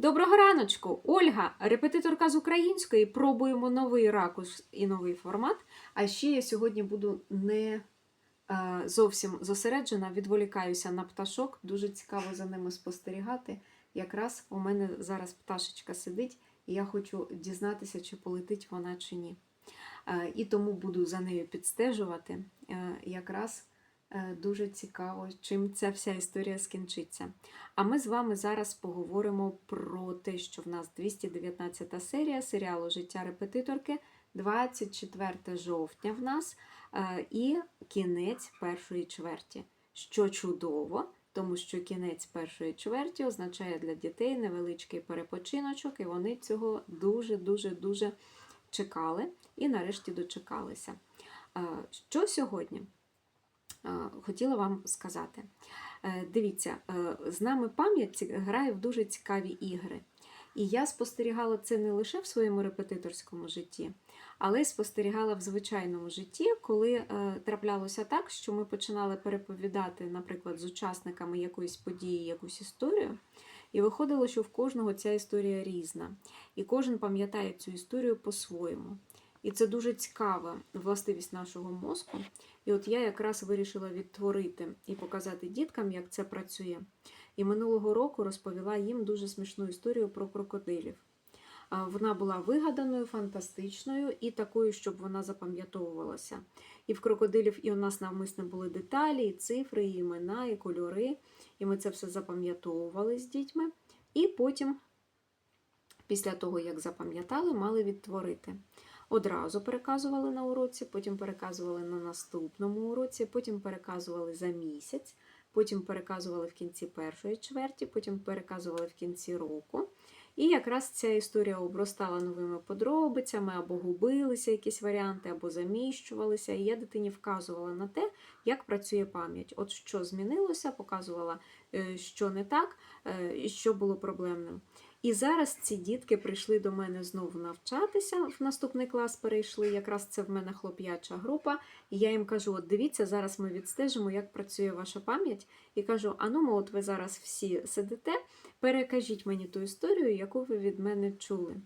Доброго раночку! Ольга, репетиторка з української. Пробуємо новий ракурс і новий формат. А ще я сьогодні буду не е, зовсім зосереджена, відволікаюся на пташок. Дуже цікаво за ними спостерігати. Якраз у мене зараз пташечка сидить, і я хочу дізнатися, чи полетить вона чи ні. Е, і тому буду за нею підстежувати. Е, якраз дуже цікаво, чим ця вся історія скінчиться. А ми з вами зараз поговоримо про те, що в нас 219 серія серіалу Життя репетиторки, 24 жовтня в нас е, і кінець першої чверті. Що чудово, тому що кінець першої чверті означає для дітей невеличкий перепочиночок, і вони цього дуже-дуже дуже чекали і нарешті дочекалися. Е, Що сьогодні? Е, Хотіла вам сказати. Е, Дивіться, е, з нами пам'ять грає в дуже цікаві ігри. І я спостерігала це не лише в своєму репетиторському житті, але й спостерігала в звичайному житті, коли траплялося так, що ми починали переповідати, наприклад, з учасниками якоїсь події, якусь історію, і виходило, що в кожного ця історія різна, і кожен пам'ятає цю історію по-своєму. І це дуже цікава властивість нашого мозку. І от я якраз вирішила відтворити і показати діткам, як це працює. І минулого року розповіла їм дуже смішну історію про крокодилів. Вона була вигаданою, фантастичною і такою, щоб вона запам'ятовувалася. І в крокодилів і у нас навмисно були деталі, і цифри, і імена, і кольори. І ми це все запам'ятовували з дітьми. І потім, після того, як запам'ятали, мали відтворити. Одразу переказували на уроці, потім переказували на наступному уроці, потім переказували за місяць, потім переказували в кінці першої чверті, потім переказували в кінці року. І якраз ця історія обростала новими подробицями, або губилися якісь варіанти, або заміщувалися. І я дитині вказувала на те, як працює пам'ять. От що змінилося, показувала, е, що не так, е, і що було проблемним. І зараз ці дітки прийшли до мене знову навчатися. В наступний клас перейшли. Якраз це в мене хлоп'яча група. І я їм кажу: от дивіться, зараз ми відстежимо, як працює ваша пам'ять. І кажу: а ну, от ви зараз всі сидите, перекажіть мені ту історію, яку ви від мене чули.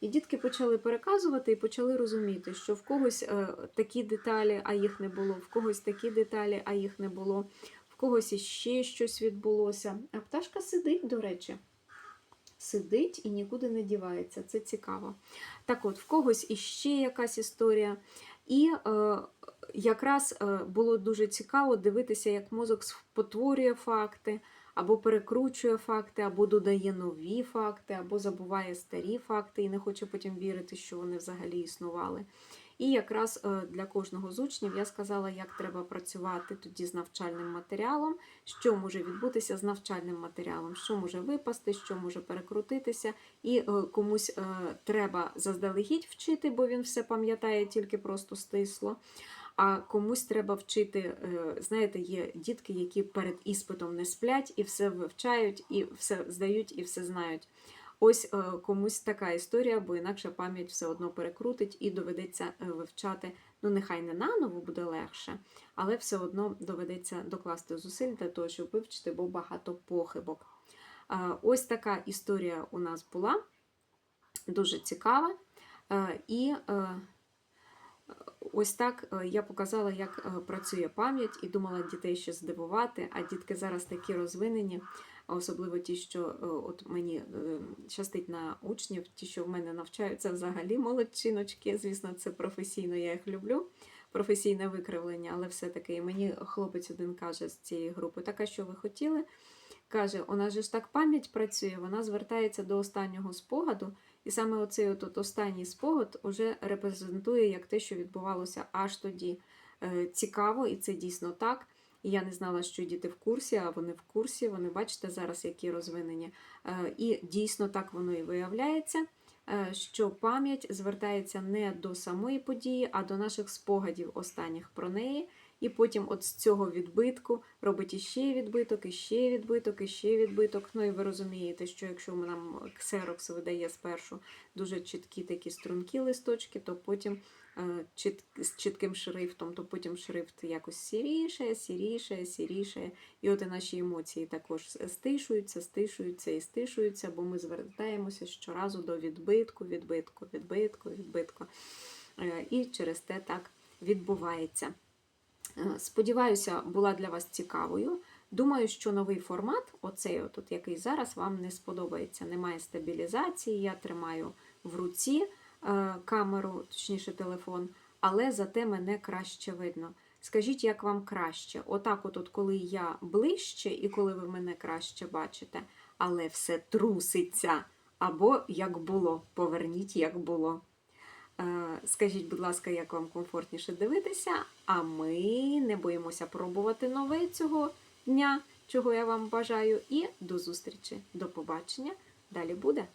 І дітки почали переказувати і почали розуміти, що в когось е, такі деталі, а їх не було, в когось такі деталі, а їх не було, в когось іще щось відбулося. А пташка сидить, до речі сидить і нікуди не дівається. Це цікаво. Так от, в когось іще якась історія. І е, якраз е, було дуже цікаво дивитися, як мозок спотворює факти, або перекручує факти, або додає нові факти, або забуває старі факти і не хоче потім вірити, що вони взагалі існували. І якраз е, для кожного з учнів я сказала, як треба працювати тоді з навчальним матеріалом, що може відбутися з навчальним матеріалом, що може випасти, що може перекрутитися, і е, комусь е, треба заздалегідь вчити, бо він все пам'ятає тільки просто стисло. А комусь треба вчити, е, знаєте, є дітки, які перед іспитом не сплять і все вивчають, і все здають, і все знають. Ось е, комусь така історія, бо інакше пам'ять все одно перекрутить і доведеться е, вивчати. Ну, нехай не наново буде легше, але все одно доведеться докласти зусиль для того, щоб вивчити, бо багато похибок. Ось така історія у нас була, дуже цікава. І ось так е, я показала, як е, працює пам'ять, і думала дітей ще здивувати, а дітки зараз такі розвинені. Особливо ті, що е, от мені щастить на учнів, ті, що в мене навчаються взагалі молодчиночки. Звісно, це професійно, я їх люблю. Професійне викривлення, але все-таки мені хлопець один каже з цієї групи, так, а що ви хотіли? Каже, у нас же ж так пам'ять працює, вона звертається до останнього спогаду, і саме оцей от, останній спогад уже репрезентує як те, що відбувалося аж тоді. Е, Цікаво, і це дійсно так. І я не знала, що діти в курсі, а вони в курсі. Вони бачите зараз, які розвинені. Е, І дійсно так воно і виявляється, е, що пам'ять звертається не до самої події, а до наших спогадів останніх про неї. І потім от з цього відбитку робить іще відбиток, іще відбиток, іще відбиток. Ну і ви розумієте, що якщо нам Xerox видає спершу дуже чіткі такі стрункі листочки, то потім е, чіт, з чітким шрифтом, то потім шрифт якось сіріше, сіріше, сіріше. І от і наші емоції також стишуються, стишуються і стишуються, бо ми звертаємося щоразу до відбитку, відбитку, відбитку, відбитку. Е, І через те так відбувається. Е, Сподіваюся, була для вас цікавою. Думаю, що новий формат, оцей, от, який зараз, вам не сподобається. Немає стабілізації, я тримаю в руці е, камеру, точніше телефон, але зате мене краще видно. Скажіть, як вам краще? Отак, от, от коли я ближче і коли ви мене краще бачите, але все труситься. Або як було, поверніть, як було. Е, Скажіть, будь ласка, як вам комфортніше дивитися, а ми не боїмося пробувати нове цього дня, чого я вам бажаю. І до зустрічі, до побачення. Далі буде.